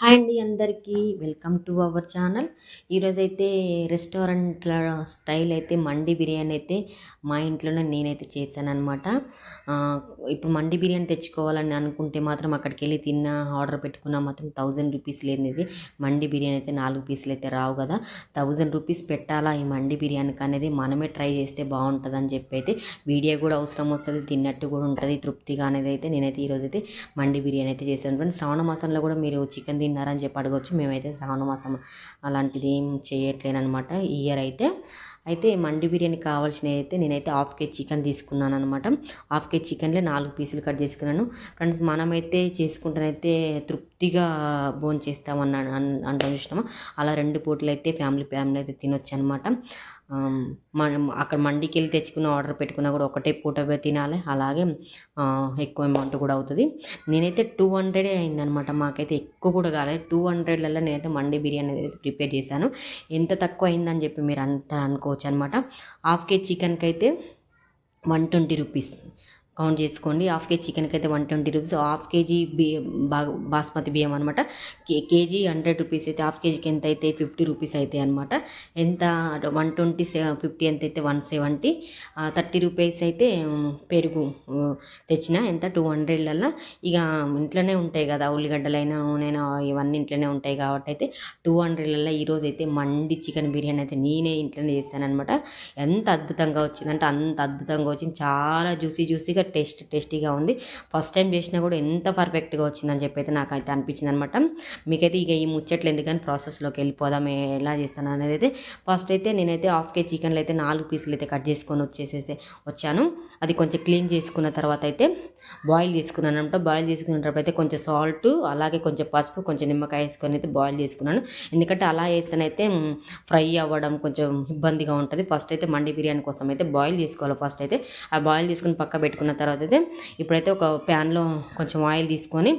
Hi అండి అందరికీ. Welcome to our channel. ఈరోజైతే రెస్టారెంట్ల స్టైల్ అయితే మండి బిర్యానీ అయితే మా ఇంట్లోనే నేనైతే చేశాను అనమాట ఇప్పుడు మండి బిర్యానీ తెచ్చుకోవాలని అనుకుంటే మాత్రం అక్కడికి వెళ్ళి తిన్న ఆర్డర్ పెట్టుకున్నా మాత్రం థౌజండ్ రూపీస్ లేనిది. మండి బిర్యానీ అయితే నాలుగు పీసులు అయితే రావు కదా. థౌజండ్ రూపీస్ పెట్టాలా ఈ మండి బిర్యానీకి అనేది మనమే ట్రై చేస్తే బాగుంటుంది అని చెప్పి అయితే వీడియో కూడా అవసరం వస్తుంది తిన్నట్టు కూడా ఉంటుంది తృప్తిగా అనేది అయితే నేనైతే ఈరోజైతే మండి బిర్యానీ అయితే చేశాను. ఫ్రెండ్స్ శ్రావణ మాసంలో కూడా మీరు చికెన్ తిన్నారని చెప్పి అడగవచ్చు మేమైతే శ్రావణ మాసం అలాంటిది ఏం చేయట్లేనమాట ఈ ఇయర్ అయితే. అయితే మండి బిర్యానీ కావాల్సినవి అయితే నేనైతే హాఫ్ కేజీ చికెన్ తీసుకున్నాను అనమాట హాఫ్ కేజీ చికెన్లే నాలుగు పీసులు కట్ చేసుకున్నాను. ఫ్రెండ్స్ మనమైతే చేసుకుంటానైతే తృప్తిగా భోజనం చేస్తామని అంటాం చూసినాము? అలా రెండు పూటలు అయితే ఫ్యామిలీ ఫ్యామిలీ అయితే తినొచ్చు అనమాట మనం అక్కడ మండికి వెళ్ళి తెచ్చుకున్న ఆర్డర్ పెట్టుకున్నా కూడా ఒకటే పూట తినాలి. అలాగే ఎక్కువ అమౌంట్ కూడా అవుతుంది. నేనైతే టూ హండ్రెడే అయిందనమాట మాకైతే ఎక్కువ కూడా కాలేదు టూ హండ్రెడ్లలో నేనైతే మండి బిర్యానీ అయితే ప్రిపేర్ చేశాను. ఎంత తక్కువ అయిందని చెప్పి మీరు అంత అనుకోవచ్చు అనమాట హాఫ్ కేజీ చికెన్కి అయితే వన్ ట్వంటీ రూపీస్ కౌంట్ చేసుకోండి. హాఫ్ కేజీ చికెన్కి అయితే one twenty rupees half KG బియ్యం బాస్మతి బియ్యం అనమాట కే కేజీ హండ్రెడ్ రూపీస్ అయితే హాఫ్ కేజీకి ఎంత అయితే ఫిఫ్టీ రూపీస్ అయితే అనమాట ఎంత? వన్ ట్వంటీ ఫిఫ్టీ ఎంత అయితే వన్ సెవెంటీ. థర్టీ రూపీస్ అయితే పెరుగు తెచ్చిన. ఎంత? టూ హండ్రెడ్లలో ఇక ఇంట్లోనే ఉంటాయి కదా ఉల్లిగడ్డలైనా నూనెనా ఇవన్నీ ఇంట్లోనే ఉంటాయి కాబట్టి అయితే టూ హండ్రెడ్లలో ఈరోజు అయితే మండి చికెన్ బిర్యానీ అయితే నేనే ఇంట్లోనే చేశాను అనమాట ఎంత అద్భుతంగా వచ్చిందంటే అంత అద్భుతంగా వచ్చింది. చాలా జ్యూసీ జ్యూసీగా టేస్ట్ టేస్టీగా ఉంది. ఫస్ట్ టైం చేసినా కూడా ఎంత పర్ఫెక్ట్గా వచ్చిందని చెప్పి అయితే నాకు అయితే అనిపించింది అనమాట మీకైతే ఇక ఈ ముచ్చట్లు ఎందుకని ప్రాసెస్లోకి వెళ్ళిపోదాం ఎలా చేస్తాను అనేది అయితే ఫస్ట్ అయితే నేనైతే హాఫ్ కేజీ చికెన్లు అయితే నాలుగు పీసులు అయితే కట్ చేసుకొని వచ్చేసేసి వచ్చాను. అది కొంచెం క్లీన్ చేసుకున్న తర్వాత అయితే బాయిల్ చేసుకున్నాను అనమాట బాయిల్ చేసుకునేటప్పుడు అయితే కొంచెం సాల్ట్ అలాగే కొంచెం పసుపు కొంచెం నిమ్మకాయ వేసుకొని అయితే బాయిల్ చేసుకున్నాను. ఎందుకంటే అలా వేస్తేనైతే ఫ్రై అవ్వడం కొంచెం ఇబ్బందిగా ఉంటుంది. ఫస్ట్ అయితే మండి బిర్యానీ కోసం అయితే బాయిల్ చేసుకోవాలి ఫస్ట్ అయితే. ఆ బాయిల్ తీసుకుని పక్క పెట్టుకున్న తర్వాత అయితే ఇప్పుడైతే ఒక ప్యాన్లో కొంచెం ఆయిల్ తీసుకొని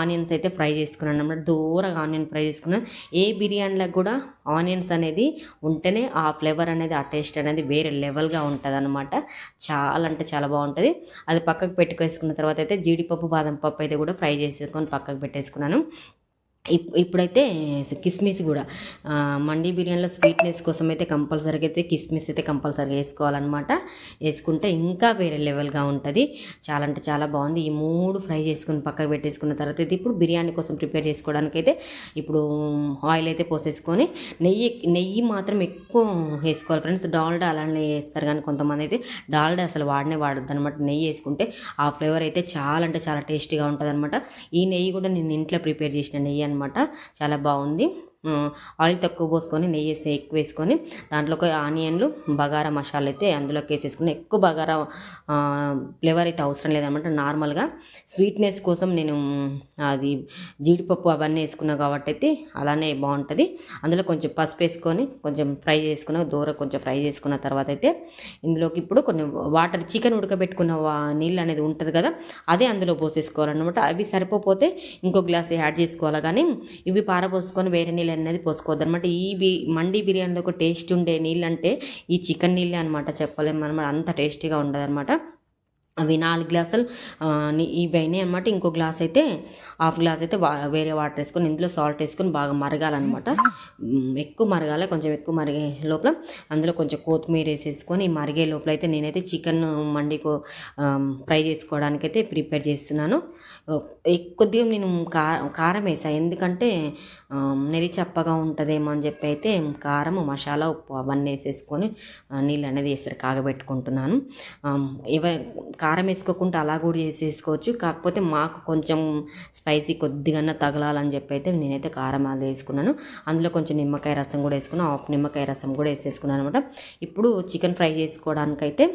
ఆనియన్స్ అయితే ఫ్రై చేసుకున్నాను అనమాట దూరంగా ఆనియన్ ఫ్రై చేసుకున్నాను. ఏ బిర్యానీలకు కూడా ఆనియన్స్ అనేది ఉంటేనే ఆ ఫ్లేవర్ అనేది ఆ టేస్ట్ అనేది వేరే లెవెల్గా ఉంటుంది అనమాట చాలా అంటే చాలా బాగుంటుంది. అది పక్కకు పెట్టుకేసుకున్న తర్వాత అయితే జీడిపప్పు బాదం పప్పు అయితే కూడా ఫ్రై చేసుకొని పక్కకు పెట్టేసుకున్నాను. ఇప్పుడైతే కిస్మిస్ కూడా. మండీ బిర్యానీలో స్వీట్నెస్ కోసం అయితే కంపల్సరీగా అయితే కిస్మిస్ అయితే కంపల్సరీగా వేసుకోవాలన్నమాట. వేసుకుంటే ఇంకా వేరే లెవెల్గా ఉంటుంది. చాలా అంటే చాలా బాగుంది. ఈ మూడు ఫ్రై చేసుకుని పక్కకు పెట్టేసుకున్న తర్వాత అయితే ఇప్పుడు బిర్యానీ కోసం ప్రిపేర్ చేసుకోవడానికి అయితే ఇప్పుడు ఆయిల్ అయితే పోసేసుకొని నెయ్యి నెయ్యి మాత్రం ఎక్కువ వేసుకోవాలి ఫ్రెండ్స్. డాల్డా అలానే వేస్తారు కానీ కొంతమంది అయితే డాల్డా అసలు వాడనే వాడద్దు అనమాట నెయ్యి వేసుకుంటే ఆ ఫ్లేవర్ అయితే చాలా అంటే చాలా టేస్టీగా ఉంటుంది అనమాట ఈ నెయ్యి కూడా నేను ఇంట్లో ప్రిపేర్ చేసిన నెయ్యి అనమాట చాలా బాగుంది. ఆయిల్ తక్కువ పోసుకొని నెయ్యి వేసి ఎక్కువ వేసుకొని దాంట్లోకి ఆనియన్లు బగారా మసాలా అయితే అందులోకి వేసేసుకుని ఎక్కువ బగారా ఫ్లేవర్ అయితే అవసరం లేదనమాట. నార్మల్గా స్వీట్నెస్ కోసం నేను అది జీడిపప్పు అవన్నీ వేసుకున్నా కాబట్టి అయితే అలానే బాగుంటుంది. అందులో కొంచెం పసుపు వేసుకొని కొంచెం ఫ్రై చేసుకున్న దూర కొంచెం ఫ్రై చేసుకున్న తర్వాత అయితే ఇందులోకి ఇప్పుడు కొన్ని వాటర్ చికెన్ ఉడకబెట్టుకున్న నీళ్ళు అనేది ఉంటుంది కదా అదే అందులో పోసేసుకోవాలన్నమాట. అవి సరిపోతే ఇంకో గ్లాస్ యాడ్ చేసుకోవాలి కానీ ఇవి పారపోసుకొని వేరే నీళ్ళు అనేది పోసుకోవద్దు అనమాట ఈ బి మండి బిర్యానీలో ఒక టేస్ట్ ఉండే నీళ్ళు అంటే ఈ చికెన్ నీళ్ళే అనమాట చెప్పలేము అనమాట అంత టేస్టీగా ఉండదు అనమాట అవి నాలుగు గ్లాసులు ఇవి అయినాయి అనమాట ఇంకో గ్లాస్ అయితే హాఫ్ గ్లాస్ అయితే వేరే వాటర్ వేసుకొని ఇందులో సాల్ట్ వేసుకొని బాగా మరగాలన్నమాట. ఎక్కువ మరగాలి కొంచెం ఎక్కువ మరిగే లోపల. అందులో కొంచెం కొత్తిమీర వేసేసుకొని మరిగే లోపల అయితే నేనైతే చికెన్ మండికో ఫ్రై చేసుకోవడానికి అయితే ప్రిపేర్ చేస్తున్నాను. కొద్దిగా నేను కారం వేసాను ఎందుకంటే నెరి చప్పగా ఉంటుందేమో అని చెప్పి అయితే కారం మసాలా ఉప్పు అవన్నీ వేసేసుకొని నీళ్ళు అనేది వేసారు కాగబెట్టుకుంటున్నాను. ఇవ కారం వేసుకోకుండా అలా కూడా చేసేసుకోవచ్చు కాకపోతే మాకు కొంచెం స్పైసీ కొద్దిగా తగలాలని చెప్పి అయితే నేనైతే కారం అది వేసుకున్నాను. అందులో కొంచెం నిమ్మకాయ రసం కూడా వేసుకున్నాను హాఫ్ నిమ్మకాయ రసం కూడా వేసేసుకున్నాను అనమాట. ఇప్పుడు చికెన్ ఫ్రై చేసుకోవడానికైతే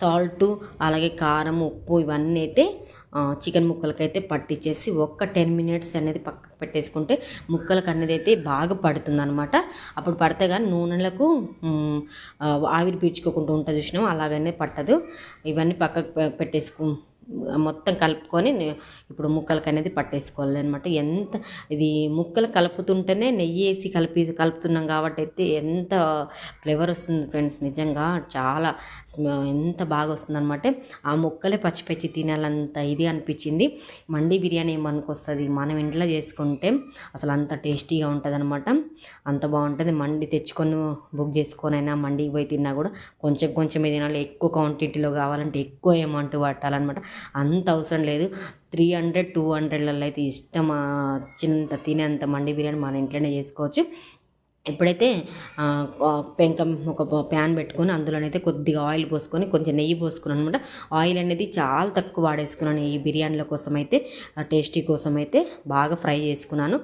సాల్టు అలాగే కారం ఉప్పు ఇవన్నీ అయితే చికెన్ ముక్కలకైతే పట్టించేసి ఒక్క టెన్ మినిట్స్ అనేది పక్కకు పెట్టేసుకుంటే ముక్కలకు అనేది అయితే బాగా పడుతుంది అనమాట అప్పుడు పడితే కానీ నూనెలకు ఆవిరి పీల్చుకోకుండా ఉంటుంది చూసినాం అలాగనే పట్టదు. ఇవన్నీ పక్కకు పెట్టేసుకు మొత్తం కలుపుకొని ఇప్పుడు ముక్కలకి అనేది పట్టేసుకోవాలి అనమాట ఎంత ఇది ముక్కలు కలుపుతుంటేనే నెయ్యి వేసి కలిపి కలుపుతున్నాం కాబట్టి అయితే ఎంత ఫ్లేవర్ వస్తుంది ఫ్రెండ్స్. నిజంగా చాలా ఎంత బాగా వస్తుందన్నమాట. ఆ ముక్కలే పచ్చి పచ్చి తినాలంత ఇది అనిపించింది. మండి బిర్యానీ వస్తుంది మనం ఇంట్లో చేసుకుంటే అసలు అంత టేస్టీగా ఉంటుంది అనమాట అంత బాగుంటుంది. మండి తెచ్చుకొని బుక్ చేసుకొని అయినా మండికి పోయి తిన్నా కూడా కొంచెం కొంచెం తినాలి. ఎక్కువ క్వాంటిటీలో కావాలంటే ఎక్కువ అమౌంట్ పట్టాలన్నమాట అంత అవసరం లేదు. త్రీ హండ్రెడ్ టూ హండ్రెడ్లలో అయితే ఇష్టం చిన్నంత తినేంత మండి బిర్యానీ మన ఇంట్లోనే చేసుకోవచ్చు. ఇప్పుడైతే పెంక ఒక ప్యాన్ పెట్టుకొని అందులోనైతే కొద్దిగా ఆయిల్ పోసుకొని కొంచెం నెయ్యి పోసుకున్నాను అనమాట ఆయిల్ అనేది చాలా తక్కువ వాడేసుకున్నాను. ఈ బిర్యానీల కోసం అయితే టేస్టీ కోసం అయితే బాగా ఫ్రై చేసుకున్నాను.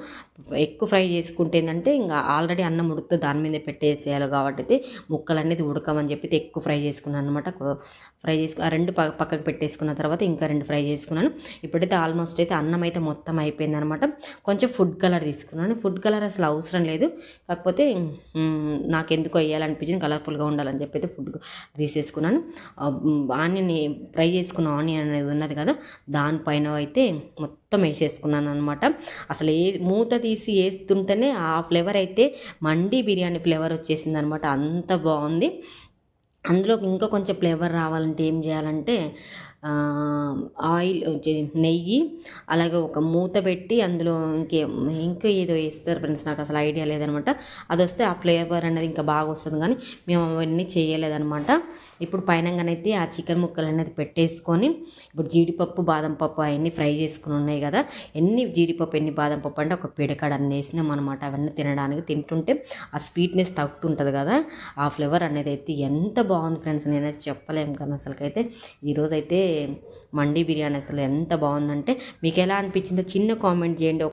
ఎక్కువ ఫ్రై చేసుకుంటే ఏంటంటే ఇంకా ఆల్రెడీ అన్నం ఉడుకుతూ దాని మీద పెట్టేసేయాలి కాబట్టి అయితే ముక్కలు అనేది ఉడకమని చెప్పి ఎక్కువ ఫ్రై చేసుకున్నాను అనమాట ఫ్రై చేసుకు రెండు పక్కకు పెట్టేసుకున్న తర్వాత ఇంకా రెండు ఫ్రై చేసుకున్నాను. ఇప్పుడైతే ఆల్మోస్ట్ అయితే అన్నం అయితే మొత్తం అయిపోయిందనమాట కొంచెం ఫుడ్ కలర్ తీసుకున్నాను. ఫుడ్ కలర్ అసలు అవసరం లేదు. కాకపోతే కాకపోతే నాకు ఎందుకో వేయాలనిపించింది కలర్ఫుల్గా ఉండాలని చెప్పి అయితే ఫుడ్ తీసేసుకున్నాను. ఆనియన్ ఫ్రై చేసుకున్న ఆనియన్ అనేది ఉన్నది కదా దానిపైన అయితే మొత్తం వేసేసుకున్నాను అనమాట అసలు ఏ మూత తీసి వేస్తుంటేనే ఆ ఫ్లేవర్ అయితే మండి బిర్యానీ ఫ్లేవర్ వచ్చేసింది అనమాట అంత బాగుంది. అందులో ఇంకా కొంచెం ఫ్లేవర్ రావాలంటే ఏం చేయాలంటే ఆయిల్ నెయ్యి అలాగే ఒక మూత పెట్టి అందులో ఇంకే ఇంకా ఏదో వేస్తారు ఫ్రెండ్స్ నాకు అసలు ఐడియా లేదనమాట. అది వస్తే ఆ ఫ్లేవర్ అనేది ఇంకా బాగా వస్తుంది కానీ మేము అవన్నీ చేయలేదనమాట. ఇప్పుడు పైనంగానైతే ఆ చికెన్ ముక్కలు అనేది పెట్టేసుకొని ఇప్పుడు జీడిపప్పు బాదం పప్పు అవన్నీ ఫ్రై చేసుకుని ఉన్నాయి కదా ఎన్ని జీడిపప్పు ఎన్ని బాదం పప్పు అంటే ఒక పిడకడ అన్ని వేసినాం అనమాట. అవన్నీ తినడానికి తింటుంటే ఆ స్వీట్నెస్ తగ్గుతుంటుంది కదా ఆ ఫ్లేవర్ అనేది అయితే ఎంత బాగుంది ఫ్రెండ్స్ నేనైతే చెప్పలేము కానీ అసలుకైతే. ఈరోజైతే మండి బిర్యానీ అసలు ఎంత బాగుందంటే మీకు ఎలా అనిపించిందో చిన్న కామెంట్ చేయండి.